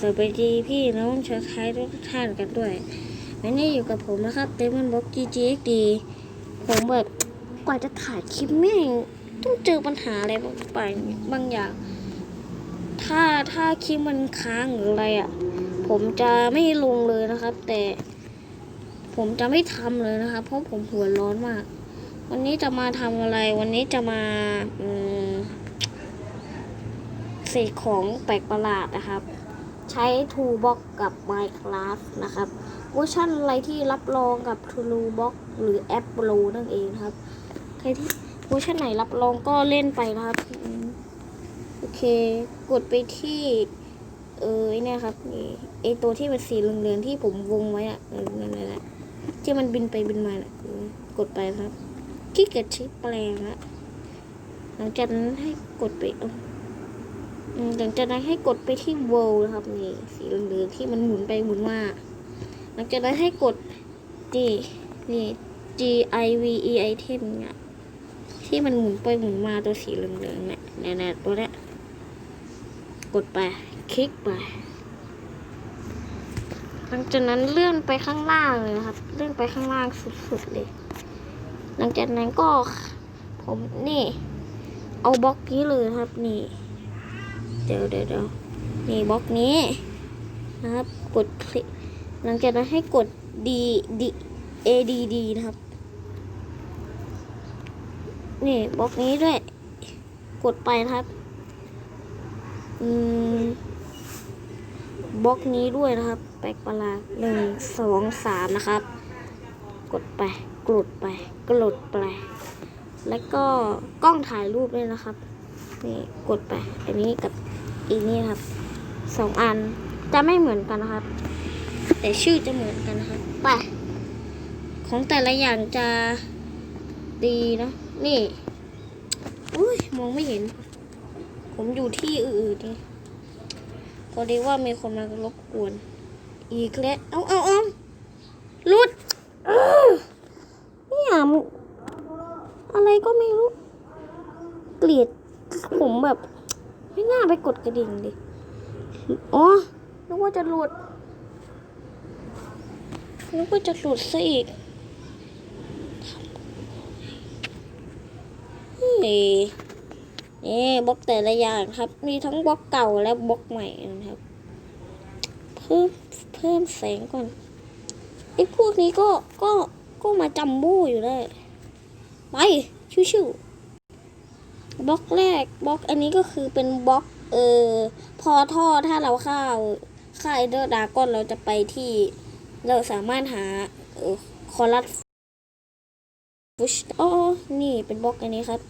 สวัสดีพี่น้องชาวไทยทุกท่านกันด้วยวันนี้อยู่กับผมนะครับเตมันบ็อก GGXD ผมแบบกว่าจะถ่ายคลิปแม่งต้องเจอปัญหาอะไรบางไปบางอย่าง ถ้าถ้าคลิปมันค้างหรืออะไรอะ ผมจะไม่ลงเลยนะครับ แต่ ผมจะไม่ทำเลยนะครับ เพราะผมหัวร้อนมาก วันนี้จะมาทำอะไร วันนี้จะมาอืมเสกของแปลกประหลาดนะครับ ใช้ Toolbox กับ Minecraft นะครับเวอร์ชันอะไรที่รับรองกับ Toolbox หรือแอปโปรนั่นเองครับ ใครที่เวอร์ชันไหนรับรองก็เล่นไปนะครับ โอเค กดไปที่ เออเนี่ยครับนี่ไอตัวที่เป็นสีเหลืองๆที่ผมวงไว้อะนั่นแหละที่มันบินไปบินมาน่ะกดไปครับขี้เกียจใช้แปลงละหลังจากนั้นให้กดไปอ หลังจากนั้นให้กดไปที่ world นะครับนี่สีเหลืองที่มันหมุนไปหมุนมาหลังจากนั้นให้กดนี่นี่ G I V E item เนี่ยที่มันหมุนไปหมุนมาตัวสีเหลืองๆเนี่ยเนี่ยๆตัวเนี้ยกดไปคลิกไปหลังจากนั้นเลื่อนไปข้างล่างเลยครับ เลื่อนไปข้างล่างสุดๆเลย หลังจากนั้นก็ผมนี่ เอาบล็อกนี้เลยครับนี่ เดี๋ยวเดี๋ยวเดี๋ยวนี่บล็อกนี้นะครับกดคลิกหลังจากนั้นให้กด D D A D D นะครับ นี่บล็อกนี้ด้วย กดไปนะครับอืมบล็อกนี้ด้วยนะครับ แปลกประหลาดหนึ่งสองสามนะครับ กดไปกดไปกดไป แล้วก็กล้องถ่ายรูปด้วยนะครับ นี่กดไป อันนี้กับ อีนี่ครับสองอันจะไม่เหมือนกันนะครับ แต่ชื่อจะเหมือนกันนะครับไปของแต่ละอย่างจะดีนะ นี่อุ้ยมองไม่เห็น ผมอยู่ที่อื่นๆนี่พอดีว่ามีคนมารบกวน อีกแล้วเอาเอาเอาลุดเออเนี่ยมันอะไรก็ไม่รู้ เกลียดผมแบบ น่าไปกดกระดิ่งดิอ๋อนึกว่าจะหลุดนึกว่าจะหลุดซะอีกนี่นี่บล็อกแต่ละอย่างครับ มีทั้งบล็อกเก่าและบล็อกใหม่นะครับ เพิ่มเพิ่มแสงก่อนไอ้พวกนี้ก็ก็ก็มาจัมโบ้อยู่ได้ไปชิวๆ บล็อกแรกบล็อกอันนี้ก็คือเป็นบล็อกเออพอท่อถ้าเราเข้าค่ายเดอร์ดากอนเราจะไปที่ เราสามารถหาเออคอรัสฟุชอ๋อนี่เป็นบล็อกอันนี้ครับ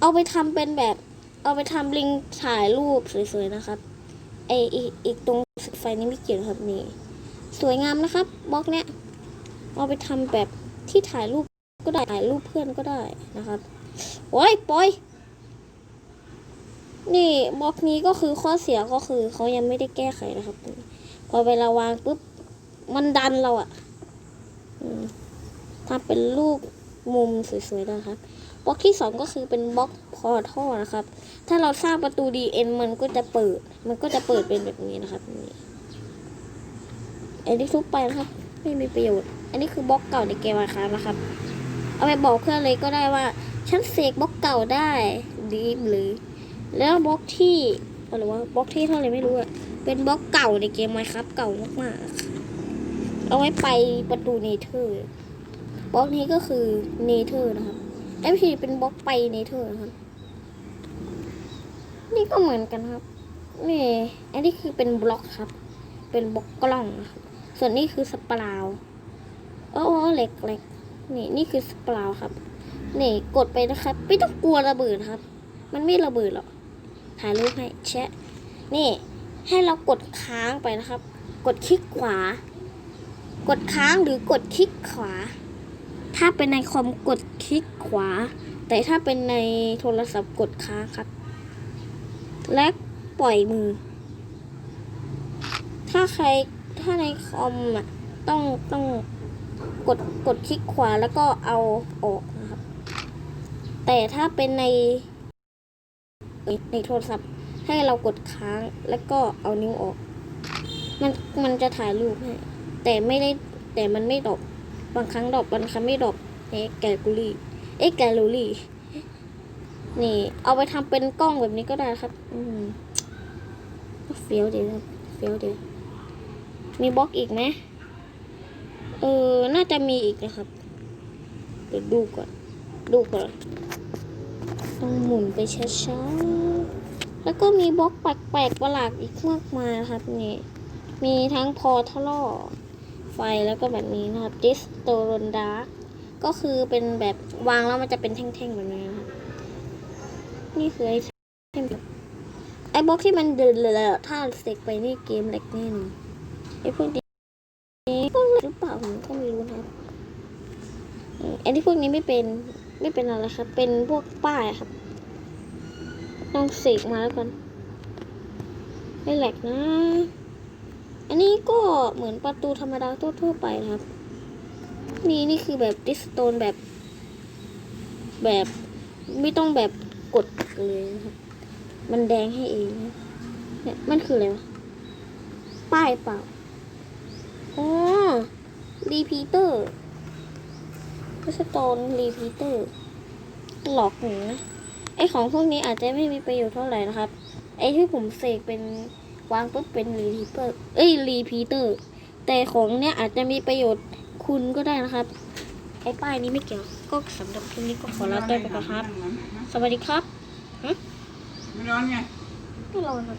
เอาไปทำเป็นแบบ เอาไปทำลิงถ่ายรูปสวยๆนะครับไออีกอีกตรงไฟนี้ไม่เกี่ยวครับนี่ สวยงามนะครับบล็อกเนี้ยเอาไปทำแบบที่ถ่ายรูปก็ได้ถ่ายรูปเพื่อนก็ได้นะครับ โอ้ยปลอย นี่บล็อกนี้ก็คือข้อเสียก็คือเขายังไม่ได้แก้ไขนะครับ พอเวลาวางปุ๊บมันดันเราอะถ้าเป็นรูปมุมสวยๆนะครับบล็อกที่สองก็คือเป็นบล็อกพอท่อนะครับ ถ้าเราสร้างประตู DN มันก็จะเปิด มันก็จะเปิดเป็นแบบนี้นะครับนี่อันนี้ทุบไปนะครับ ไม่มีประโยชน์ อันนี้คือบล็อกเก่าในเกมอาคานะครับ เอาไปบอกเพื่อนเลยก็ได้ว่า ฉันเสกบล็อกเก่าได้ดีมเลย แล้วบล็อกที่อะไรวะบล็อกที่เท่าไหร่ไม่รู้อะเป็นบล็อกเก่าในเกมไมครับ เก่ามากๆ เอาไว้ไปประตูเนเธอร์บล็อกนี้ก็คือเนเธอร์นะครับไอพีเป็นบล็อกไปเนเธอร์นะครับ นี่ก็เหมือนกันครับ นี่อันนี้คือเป็นบล็อกครับ เป็นบล็อกกล้องนะครับส่วนนี้คือสปราวโอ้เหล็กเหล็กนี่นี่คือสปราวครับ นี่กดไปนะครับ ไม่ต้องกลัวระเบิดครับ มันไม่ระเบิดหรอก ถ่ายรูปให้แชะนี่ให้เรากดค้างไปนะครับ กดคลิกขวา กดค้างหรือกดคลิกขวา ถ้าเป็นในคอมกดคลิกขวา แต่ถ้าเป็นในโทรศัพท์กดค้างครับ และปล่อยมือ ถ้าใครถ้าในคอมอะต้องต้องกดกดคลิกขวาแล้วก็เอาออกนะครับ แต่ถ้าเป็นใน ในโทรศัพท์ ให้เรากดค้างแล้วก็เอานิ้วออก มันมันจะถ่ายรูปให้แต่ไม่ได้แต่มันไม่ดอปบางครั้งดอปบางครั้งไม่ดอปเอ๊ะแกลกูรี่เอ๊ะแกลูรี่นี่ เอาไปทำเป็นกล้องแบบนี้ก็ได้ครับ อืมเฟี้ยวเดียวเฟี้ยวเดียวมีบล็อกอีกไหมเออ น่าจะมีอีกนะครับ เดี๋ยวดูก่อน ดูก่อน ต้องหมุนไปช้าๆ แล้วก็มีบล็อกแปลกๆประหลาดอีกมากมายครับนี่ มีทั้งพอทลอไฟแล้วก็แบบนี้นะครับดิสโตรนดาร์ก็คือเป็นแบบวางแล้วมันจะเป็นแท่งๆแบบนี้นะครับนี่คือไอเทมไอ้บล็อกที่มันเดินเลยถ้าเสกไปนี่เกมแหลกแน่นอนไอ้พวกนี้ก็แหลกหรือเปล่าผมก็ไม่รู้นะครับอืมอันที่พวกนี้ไม่เป็น ไม่เป็นอะไรครับ เป็นพวกป้ายครับลองเสกมาแล้วกันไม่แหลกนะ อันนี้ก็เหมือนประตูธรรมดาทั่วๆไปนะครับ นี่นี่คือแบบดิสโตนแบบ แบบไม่ต้องแบบกดเลยนะครับ มันแดงให้เองนะเนี่ยมันคืออะไรวะ ป้ายเปล่าอ๋อรีพีเตอร์ ดิสโตนรีพีเตอร์หลอกหนูนะ ไอของพวกนี้อาจจะไม่มีประโยชน์เท่าไหร่นะครับ ไอที่ผมเสกเป็นวางปุ๊บเป็นรีพีเตอร์ เอ้ยรีพีเตอร์ แต่ของเนี้ยอาจจะมีประโยชน์คุณก็ได้นะครับ ไอ้ป้ายนี้ไม่เกี่ยว ก็สำหรับคลิปนี้ก็ขอลาไปก่อนครับ สวัสดีครับไม่ร้อนไงไม่รอครับ